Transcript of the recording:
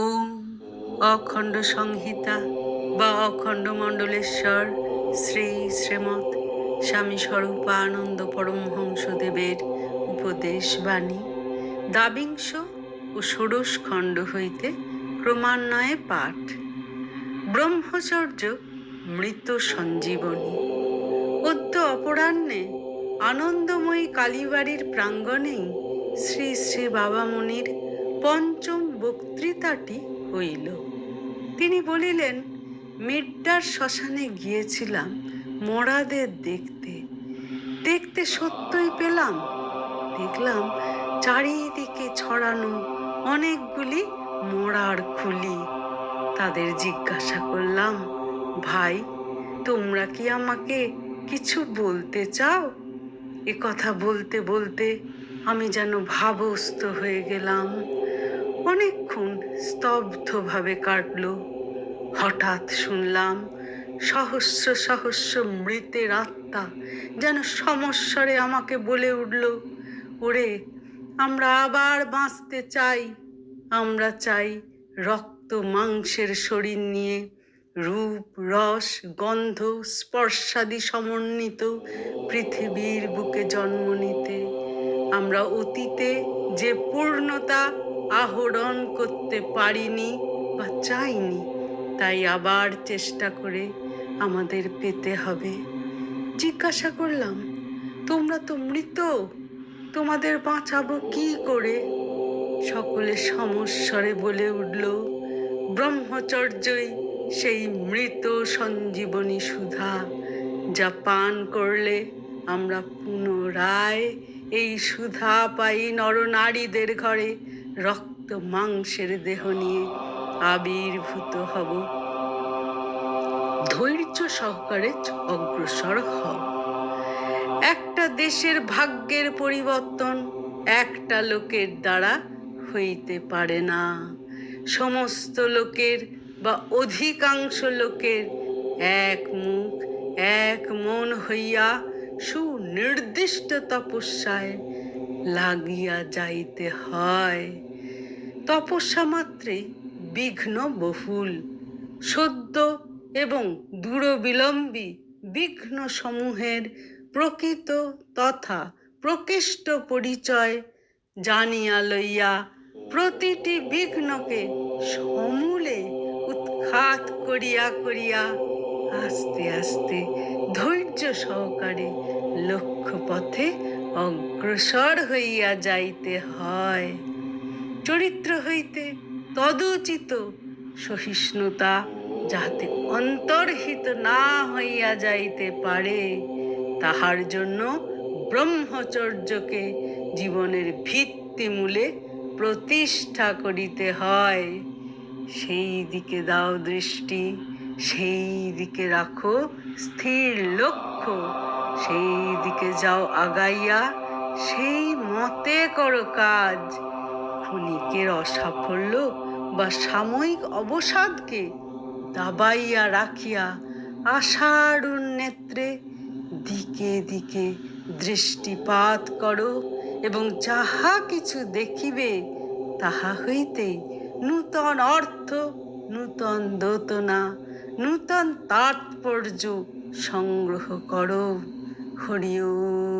ওম অখণ্ড সংহিতা বা অখণ্ড মণ্ডলেশ্বর শ্রী শ্রীমৎ স্বামী স্বরূপানন্দ পরমহংসদেবের উপদেশ বাণী। দাবিংশ ও ষোড়শ খণ্ড হইতে ক্রমান্বয়ে পাঠ। ব্রহ্মচর্য মৃত সঞ্জীবনী। অদ্য অপরাহ্নে আনন্দময়ী কালীবাড়ির প্রাঙ্গণেই শ্রী শ্রী বাবামণির পঞ্চম বক্তৃতাটি হইল। তিনি বলিলেন, মিড্ডার শ্মশানে গিয়েছিলাম মরাদের দেখতে। দেখতে সত্যই পেলাম। দেখলাম চারিদিকে ছড়ানো অনেকগুলি মরার খুলি। তাদের জিজ্ঞাসা করলাম, ভাই, তোমরা কি আমাকে কিছু বলতে চাও? এ কথা বলতে বলতে আমি যেন ভাবস্থ হয়ে গেলাম। স্তব্ধভাবে কাটল। হঠাৎ শুনলাম সহস্র সহস্র মৃতের আত্মা যেন সমস্বরে আমাকে বলে উঠল, ওরে, আমরা আবার বাঁচতে চাই। আমরা চাই রক্ত, মাংসের শরীর নিয়ে। রূপ, রস, গন্ধ, স্পর্শাদি সমন্বিত পৃথিবীর বুকে জন্ম নিতে। আমরা অতীতে যে পূর্ণতা আহরণ করতে পারিনি বা চাইনি, তাই আবার চেষ্টা করে আমাদের পেতে হবে। জিজ্ঞাসা করলাম, তোমরা তো মৃত, তোমাদের বাঁচাবো কি করে? সকলে সমস্বরে বলে উঠল, ব্রহ্মচর্যই সেই মৃত সঞ্জীবনী সুধা, যা পান করলে আমরা পুনরায় এই সুধা পাই নরনারীদের ঘরে। রক্ত মাংসের দেহ নিয়ে আবির্ভূত হব। ধৈর্য সহকারে অগ্রসর হও। একটা দেশের ভাগ্যের পরিবর্তন একটা লোকের দ্বারা হইতে পারে না। সমস্ত লোকের বা অধিকাংশ লোকের এক মুখ, এক মন হইয়া সুনির্দিষ্ট তপস্যায় লাগিয়া যাইতে হয়। তপস্যা মাত্রে বিঘ্ন বহুল। সদ্য এবং দূরবিলম্বী বিঘ্ন সমূহের প্রকৃত তথা প্রকৃষ্ট পরিচয় জানিয়া লইয়া প্রতিটি বিঘ্নকে সমূলে উৎখাত করিয়া করিয়া আস্তে আস্তে ধৈর্য সহকারে লক্ষ্য পথে অগ্রসর হইয়া যাইতে হয়। চরিত্র হইতে তদুচিত সহিষ্ণুতা যাহাতে অন্তর্হিত না হইয়া যাইতে পারে, তাহার জন্য ব্রহ্মচর্যকে জীবনের ভিত্তিমূলে প্রতিষ্ঠা করিতে হয়। সেই দিকে দাও দৃষ্টি, সেই দিকে রাখো স্থির লক্ষ্য। সেই দিকে যাও আগাইয়া, সেই মতে করো কাজ। ক্ষণিকের অসাফল্য বা সাময়িক অবসাদকে দাবাইয়া রাখিয়া আশার নেত্রে দিকে দিকে দৃষ্টিপাত করো এবং যাহা কিছু দেখিবে, তাহা হইতে নূতন অর্থ, নূতন দোতনা, নূতন তাৎপর্য সংগ্রহ করো। 허리요.